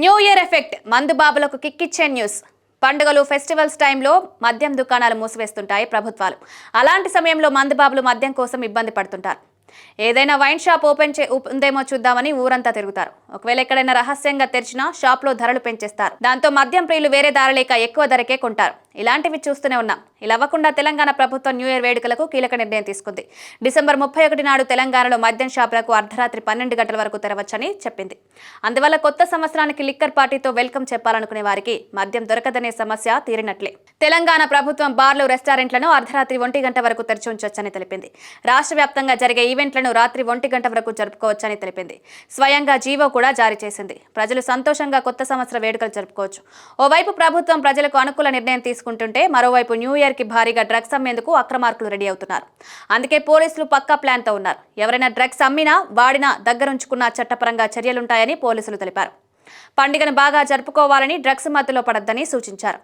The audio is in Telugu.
న్యూ ఇయర్ ఎఫెక్ట్ మందు బాబులకు కిక్కిచ్చే న్యూస్. పండుగలు ఫెస్టివల్స్ టైంలో మద్యం దుకాణాలు మూసివేస్తుంటాయి ప్రభుత్వాలు. అలాంటి సమయంలో మందు బాబులు మద్యం కోసం ఇబ్బంది పడుతుంటారు. ఏదైనా వైన్ షాప్ ఓపెన్ చే ఉందేమో చూద్దామని ఊరంతా తిరుగుతారు. ఒకవేళ ఎక్కడైనా రహస్యంగా తెరిచినా షాప్లో ధరలు పెంచేస్తారు. దాంతో మద్యం ప్రియులు వేరే ధర లేక ఎక్కువ ధరకే కొంటారు. ఇలాంటివి చూస్తూనే ఉన్నాం. ఇలా అవ్వకుండా తెలంగాణ ప్రభుత్వం న్యూ ఇయర్ వేడుకలకు కీలక నిర్ణయం తీసుకుంది. డిసెంబర్ ముప్పై ఒకటి నాడు తెలంగాణలో మద్యం షాపులకు అర్ధరాత్రి పన్నెండు గంటల వరకు తెరవచ్చని చెప్పింది. అందువల్ల కొత్త సంవత్సరానికి లిక్కర్ పార్టీతో వెల్కమ్ చెప్పాలనుకునే వారికి మద్యం దొరకదనే సమస్య తీరినట్లే. తెలంగాణ ప్రభుత్వం బార్లు రెస్టారెంట్లను అర్ధరాత్రి ఒంటి గంట వరకు తెరిచి ఉంచొచ్చని తెలిపింది. రాష్ట్ర వ్యాప్తంగా జరిగే ఈవెంట్లను రాత్రి ఒంటి గంట వరకు జరుపుకోవచ్చని తెలిపింది. స్వయంగా జీవో కూడా జారీ చేసింది. ప్రజలు సంతోషంగా కొత్త సంవత్సర వేడుకలు జరుపుకోవచ్చు. ఓవైపు ప్రభుత్వం ప్రజలకు అనుకూల నిర్ణయం తీసుకుంటుంటే మరోవైపు న్యూ ఇయర్కి భారీగా డ్రగ్స్ అమ్మేందుకు అక్రమార్కులు రెడీ అవుతున్నారు. అందుకే పోలీసులు పక్కా ప్లాన్తో ఉన్నారు. ఎవరైనా డ్రగ్స్ అమ్మినా వాడినా దగ్గరుంచుకున్నా చట్టపరంగా చర్యలుంటాయని పోలీసులు తెలిపారు. పండుగను బాగా జరుపుకోవాలని డ్రగ్స్ మత్తులో పడద్దని సూచించారు.